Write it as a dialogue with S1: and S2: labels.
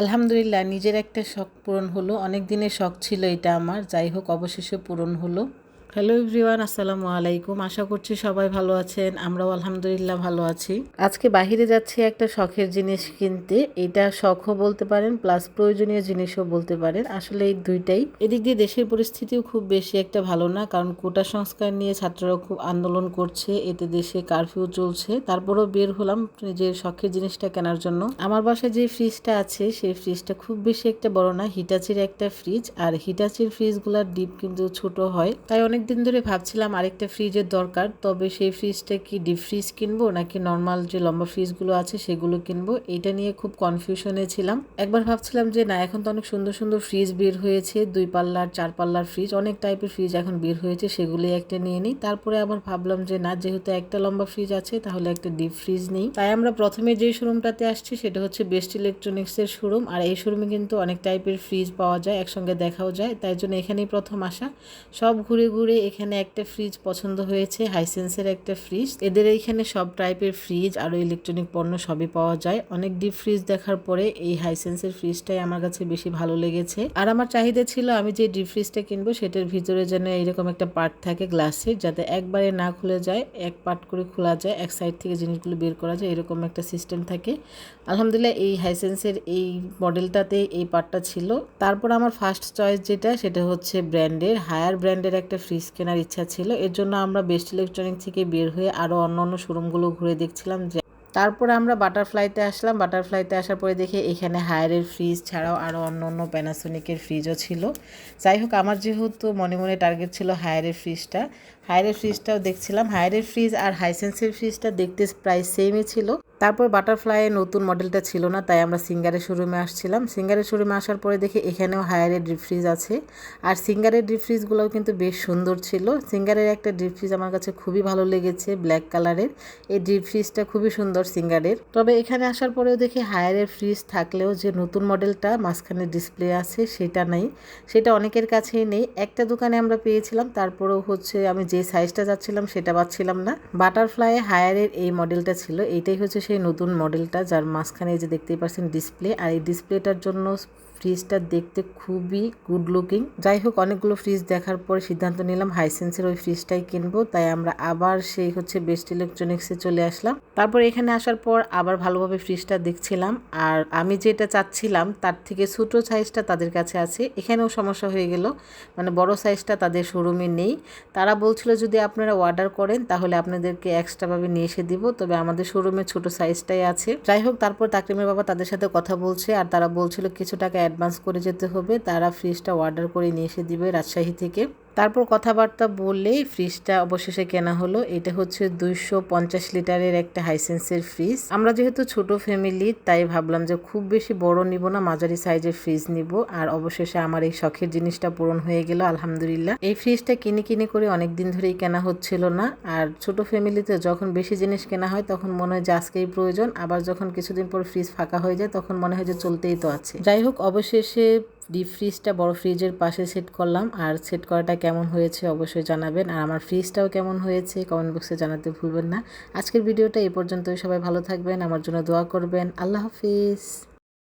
S1: আলহামদুলিল্লাহ, নিজের একটা শখ পূরণ হলো। অনেক দিনের শখ ছিল এটা আমার। যাই হোক, অবশেষে পূরণ হলো। হ্যালো এভরিওয়ান আসসালামু আলাইকুম। আশা করছি সবাই ভালো আছেন। আমরাও আলহামদুলিল্লাহ ভালো আছি। আজকে বাহিরে যাচ্ছি একটা শখের জিনিস কিনতে। এটা শখও বলতে পারেন প্লাস প্রয়োজনীয় জিনিসও বলতে পারেন। আসলে এই দুইটাই। এদিক দিয়ে দেশের পরিস্থিতিও খুব বেশি একটা ভালো না, কারণ কোটা সংস্কার নিয়ে ছাত্ররা খুব আন্দোলন করছে। এতে দেশে কারফিউ চলছে। তারপরেও বের হলাম নিজের শখের জিনিসটা কেনার জন্য। আমার বাসায় যে ফ্রিজটা আছে, সেই ফ্রিজটা খুব বেশি একটা বড় না হিটাচির একটা ফ্রিজ আর হিটাচির ফ্রিজগুলোর ডিপ কিন্তু ছোট হয়। তাই অনেক দিন ধরে ভাবছিলাম আরেকটা ফ্রিজের দরকার, তবে সেই ফ্রিজটা কি ডিপ ফ্রিজ কিনবো নাকি নর্মাল যে লম্বা ফ্রিজগুলো আছে সেগুলো কিনবো? এটা নিয়ে খুব কনফিউশনে ছিলাম। একবার ভাবছিলাম যে না, এখন তো অনেক সুন্দর সুন্দর ফ্রিজ বের হয়েছে, দুই পাল্লার, চার পাল্লার ফ্রিজ অনেক টাইপের ফ্রিজ এখন বের হয়েছে, সেগুলোই একটা নিয়ে নিই। তারপরে আবার ভাবলাম যে না, যেহেতু একটা লম্বা ফ্রিজ আছে, তাহলে একটা ডিপ ফ্রিজ নেই। তাই আমরা প্রথমে যে শোরুমটাতে আসছি, সেটা হচ্ছে বেস্ট ইলেকট্রনিক্সের শোরুম আর এই শোরুমে কিন্তু অনেক টাইপের ফ্রিজ পাওয়া যায়, একসঙ্গে দেখাও যায়, তাই জন্য এখানেই প্রথম আসা। সব ঘুরে ঘুরে এখানে একটা ফ্রিজ পছন্দ হয়েছে হাইসেন্সের একটা ফ্রিজ এদের এইখানে সব টাইপের ফ্রিজ আরও ইলেকট্রনিক পণ্য সবই পাওয়া যায়। অনেক ডিপ ফ্রিজ দেখার পরে এই হাইসেন্সের ফ্রিজটাই আমার কাছে বেশি ভালো লেগেছে। আর আমার চাহিদা ছিল আমি যে ডিপ ফ্রিজটা কিনবো, সেটার ভিতরে যেন এইরকম একটা পার্ট থাকে গ্লাসের যাতে একবারে না খুলে যায়, এক পার্ট করে খোলা যায়, এক সাইড থেকে জিনিসগুলো বের করা যায়, এরকম একটা সিস্টেম থাকে। আলহামদুলিল্লাহ, এই হাইসেন্সের এই মডেলটাতে এই পার্টটা ছিল। তারপর আমার ফার্স্ট চয়েস যেটা, সেটা হচ্ছে ব্র্যান্ডের হায়ার ব্র্যান্ডের একটা ফ্রিজ কেনার ইচ্ছা ছিল। এর জন্য আমরা বেস্ট ইলেকট্রনিক থেকে বের হয়ে আরও অন্য অন্য শোরুমগুলো ঘুরে দেখছিলাম যে তারপরে আমরা বাটারফ্লাইতে আসলাম। বাটারফ্লাইতে আসার পরে দেখে এখানে হায়ারের ফ্রিজ ছাড়াও আরও অন্য অন্য প্যানাসোনিকের ফ্রিজও ছিল। যাই হোক, আমার যেহেতু মনে মনে টার্গেট ছিল হায়ারের ফ্রিজটা হায়ারের ফ্রিজটাও দেখছিলাম। হায়ারের ফ্রিজ আর হাইসেন্সের ফ্রিজটা দেখতে প্রায় সেমই ছিল। তারপর বাটারফ্লাইয়ের নতুন মডেলটা ছিল না, তাই আমরা সিঙ্গারের শোরুমে আসছিলাম। সিঙ্গারের শোরুমে আসার পরে দেখি এখানেও হায়ারের ডিপ ফ্রিজ আছে। আর সিঙ্গারের ডিপ ফ্রিজগুলোও কিন্তু বেশ সুন্দর ছিল। সিঙ্গারের একটা ডিপ ফ্রিজ আমার কাছে খুবই ভালো লেগেছে ব্ল্যাক কালারের এই ডিপ ফ্রিজটা খুবই সুন্দর সিঙ্গারের। তবে এখানে আসার পরেও দেখি হায়ারের ফ্রিজ থাকলেও যে নতুন মডেলটা মাঝখানে ডিসপ্লে আছে, সেটা নেই। সেটা অনেকের কাছেই নেই। একটা দোকানে আমরা পেয়েছিলাম, তারপরেও হচ্ছে আমি যে সাইজটা যাচ্ছিলাম, সেটা পাচ্ছিলাম না। বাটারফ্লাই হায়ারের এই মডেলটা ছিল। এইটাই হচ্ছে সেই নতুন মডেলটা যার মাঝখানে যে দেখতেই পাচ্ছেন ডিসপ্লে আর এই ডিসপ্লেটার জন্য ফ্রিজটা দেখতে খুবই গুড লুকিং যাই হোক, অনেকগুলো ফ্রিজ দেখার পরে সিদ্ধান্ত নিলাম হাইসেন্সের ওই ফ্রিজটাই কিনবো। তাই আমরা আবার সেই হচ্ছে বেস্ট ইলেকট্রনিক্সে চলে আসলাম। তারপর এখানে আসার পর আবার ভালোভাবে ফ্রিজটা দেখছিলাম। আর আমি যেটা চাচ্ছিলাম, তার থেকে ছোটো সাইজটা তাদের কাছে আছে। এখানেও সমস্যা হয়ে গেল। মানে বড় সাইজটা তাদের শোরুমে নেই। তারা বলছিল যদি আপনারা অর্ডার করেন, তাহলে আপনাদেরকে এক্সট্রাভাবে নিয়ে এসে দিব। তবে আমাদের শোরুমে ছোট সাইজটাই আছে। যাই হোক, তারপর তাকরিমের বাবা তাদের সাথে কথা বলছে। আর তারা বলছিল কিছু টাকা অ্যাডভান্স করে যেতে হবে। তারা ফ্রিজটা অর্ডার করে নিয়ে এসে দিবে রাজশাহী থেকে। তারপর কথাবার্তা বললেই ফ্রিজটা অবশেষে কেনা হলো। এটা হচ্ছে দুইশো পঞ্চাশ লিটারের একটা হাইসেন্সের ফ্রিজ আমরা যেহেতু ছোট ফ্যামিলি তাই ভাবলাম যে খুব বেশি বড় নিব না, মাঝারি সাইজের ফ্রিজ নিব। আর অবশেষে আমার এই শখের জিনিসটা পূরণ হয়ে গেল, আলহামদুলিল্লাহ। এই ফ্রিজটা কিনে কিনে করে অনেক দিন ধরেই কেনা হচ্ছিল না। আর ছোট ফ্যামিলিতে যখন বেশি জিনিস কেনা হয়, তখন মনে হয় যে আজকেই প্রয়োজন। আবার যখন কিছুদিন পর ফ্রিজ ফাঁকা হয়ে যায়, তখন মনে হয় যে চলতেই তো আছে। যাই হোক, অবশেষে ডিপ ফ্রিজটা বড় ফ্রিজের পাশে সেট করলাম। আর সেট করাটা কেমন হয়েছে অবশ্যই জানাবেন। আর আমার ফ্রিজটাও কেমন হয়েছে কমেন্ট বক্সে জানাতে ভুলবেন না। আজকের ভিডিওটা এই পর্যন্তই। সবাই ভালো থাকবেন। আমার জন্য দোয়া করবেন। আল্লাহ হাফিজ।